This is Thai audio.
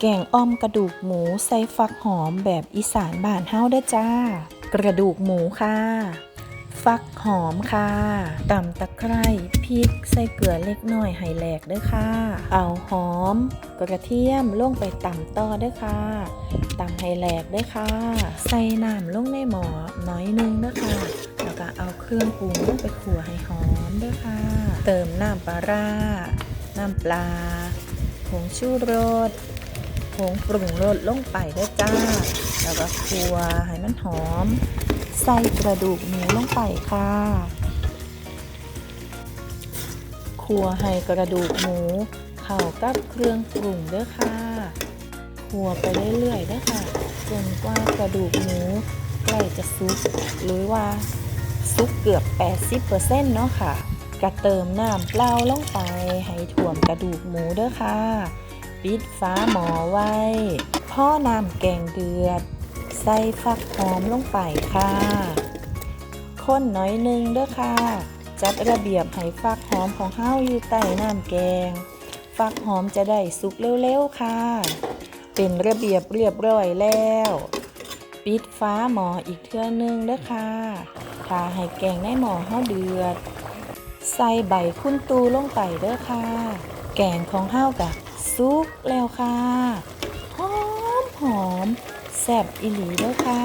แกงอ้อมกระดูกหมูใส่ฟักหอมแบบอีสานบ้านเฮาเด้อจ้า กระดูกหมูค่ะ ฟักหอมค่ะตำตะไคร้พริกใส่เกลือเล็กน้อยให้แหลกเด้อค่ะ เอาหอม กระเทียมลงไปตำต่อเด้อค่ะตำให้แหลกเด้อค่ะ ใส่น้ำลงในหม้อน้อยนึงเด้อค่ะแล้วก็เอาเครื่องปรุงลงไปขั่วให้หอมเด้อค่ะ เติมน้ำปลาร้าน้ำปลาผงชูรส ผงปรุงรสลงไปเด้อจ้า แล้วก็คั่วให้มันหอม ใส่กระดูกหมูลงไปค่ะคั่วให้กระดูกหมูเข้ากับเครื่องปรุงด้อค่ะคั่วไปเรื่อยๆด้อค่ะจนกว่ากระดูกหมูใกล้จะสุกหรือว่าสุกเกือบ 80%เนาะค่ะกระเติมน้ำเปล่าลงไปให้ท่วมกระดูกหมูเด้อค่ะ ปิดฟ้าหม้อไว้ พ่อน้ำแกงเดือด ใส่ฟักหอมลงไปค่ะข้นน้อยหนึงเด้อค่ะ จัดระเบียบให้ฟักหอมของเฮาอยู่ใต้น้ำแกง ฟักหอมจะได้สุกเร็วๆค่ะ เป็นระเบียบเรียบร้อยแล้ว ปิดฟ้าหมออีกเทื่อนึงเด้อค่ะถ้าให้แกงในหม้อเฮาเดือด ใส่ใบคุ้นตูลงไปเด้อค่ะ แกงของเฮากะ สุกแล้วค่ะ หอมหอมแซ่บอีหลีเด้อค่ะ